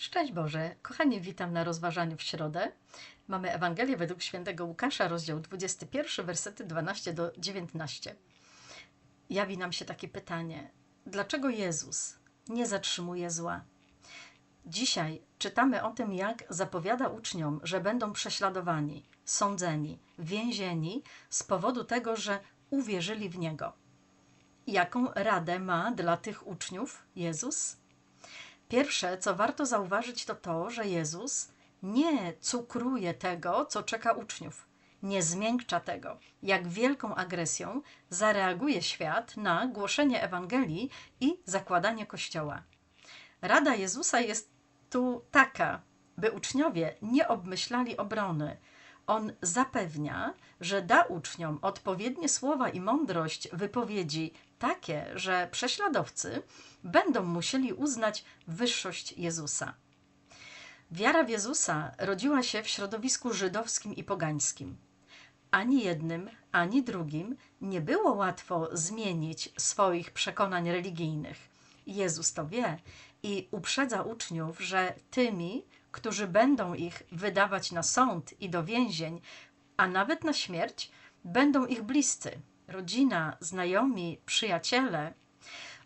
Szczęść Boże. Kochani, witam na rozważaniu w środę. Mamy Ewangelię według świętego Łukasza, rozdział 21, wersety 12 do 19. Jawi nam się takie pytanie: dlaczego Jezus nie zatrzymuje zła? Dzisiaj czytamy o tym, jak zapowiada uczniom, że będą prześladowani, sądzeni, więzieni z powodu tego, że uwierzyli w Niego. Jaką radę ma dla tych uczniów Jezus? Pierwsze, co warto zauważyć, to to, że Jezus nie cukruje tego, co czeka uczniów, nie zmiękcza tego, jak wielką agresją zareaguje świat na głoszenie Ewangelii i zakładanie kościoła. Rada Jezusa jest tu taka, by uczniowie nie obmyślali obrony. On zapewnia, że da uczniom odpowiednie słowa i mądrość wypowiedzi takie, że prześladowcy będą musieli uznać wyższość Jezusa. Wiara w Jezusa rodziła się w środowisku żydowskim i pogańskim. Ani jednym, ani drugim nie było łatwo zmienić swoich przekonań religijnych. Jezus to wie i uprzedza uczniów, że tymi, którzy będą ich wydawać na sąd i do więzień, a nawet na śmierć, będą ich bliscy, rodzina, znajomi, przyjaciele.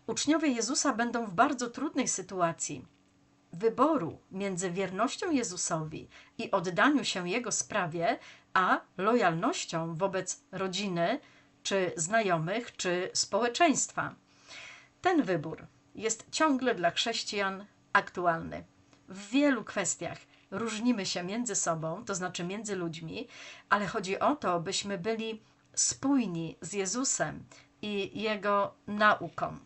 Uczniowie Jezusa będą w bardzo trudnej sytuacji wyboru między wiernością Jezusowi i oddaniu się Jego sprawie, a lojalnością wobec rodziny, czy znajomych, czy społeczeństwa. Ten wybór jest ciągle dla chrześcijan aktualny. W wielu kwestiach różnimy się między sobą, to znaczy między ludźmi, ale chodzi o to, byśmy byli spójni z Jezusem i Jego nauką.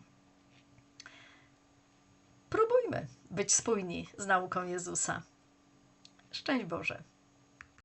Próbujmy być spójni z nauką Jezusa. Szczęść Boże.